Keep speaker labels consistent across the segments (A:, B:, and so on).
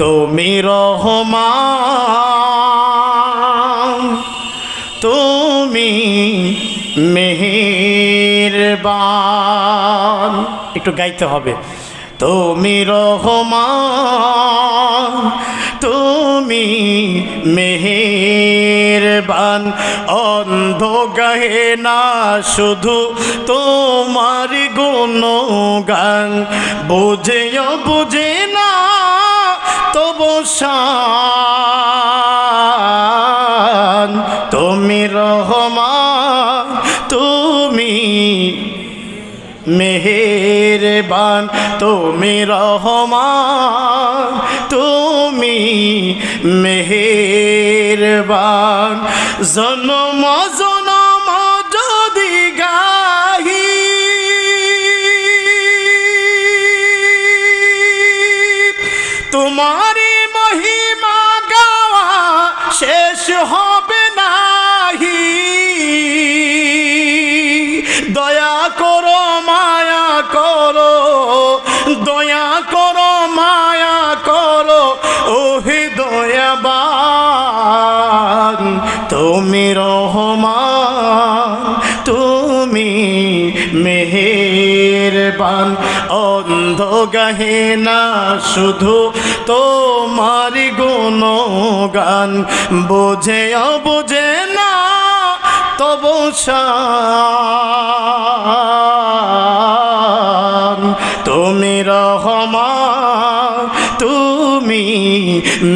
A: তুমি রহমান, তুমি মেহেরবান। একটু গাইতে হবে। তুমি রহমান, তুমি মেহেরবান। অন্ধ গাহে না শুধু তোমার গুণগান। বুঝেও বুঝে না তবু শান। তুমি রহমান, তুমি মেহেরবান, তুমি রহমান, তুমি মেহেরবান। জন্ম জনম যদি গাহি। তোমারি শেষ হবে নাহি। দয়া করো, মায়া করো, দয়া করো, মায়া করো, ওহে দয়াবান, তুমি রহমান। মেহেরবান অন্ধ গাহে না, শুধু তোমার গুণগান। বোঝে বুঝে না, তবু তুমি রহমান, তুমি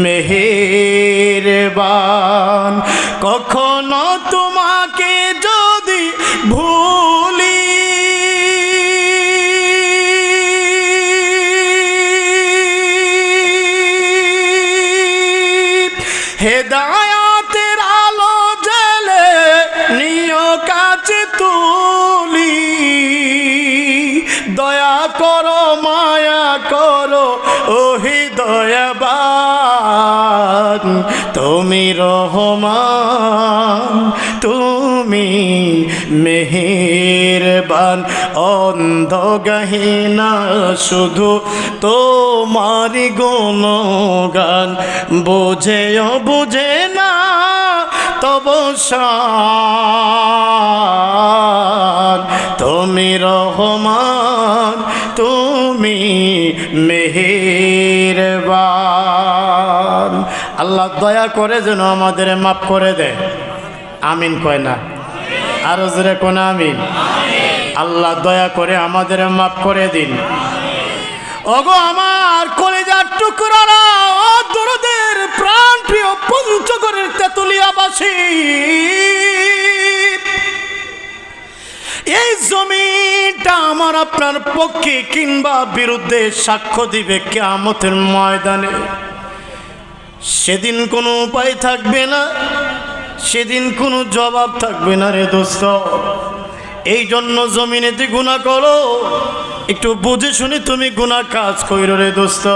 A: মেহেরবান। কখনো হেদায়াতের আলো জেলে নিয় কাছে তুলি। দয়া করো মায়া করো ওহি দয়াবান তুমি রহমান, তুমি মেহেরবান অন্ধ গহিনা শুধু তোমারি গুণগান। বোঝেও বুঝে না, তব তুমি রহমান, তুমি মেহেরবান। আল্লাহ দয়া করে যেন আমাদের মাফ করে দেয় আমিন কয় না। আরও জোরে কোন আমিন। আল্লাহ দয়া করে আমাদের মাফ করে দিন। ওগো আমার কলেজার টুকরারা, ও দরদের প্রাণ প্রিয় পঞ্চগড়ের তেতুলিয়াবাসী। এই জমিটা আমার আপনার পক্ষে কিংবা বিরুদ্ধে সাক্ষ্য দিবে কেয়ামতের ময়দানে। সেদিন কোনো উপায় থাকবে না, সেদিন কোনো জবাব থাকবে না রে দোস্ত। এই জন্য জমিনেতে গুণা করো, একটু বুঝে শুনে তুমি গুণা কাজ করো রে দোস্ত।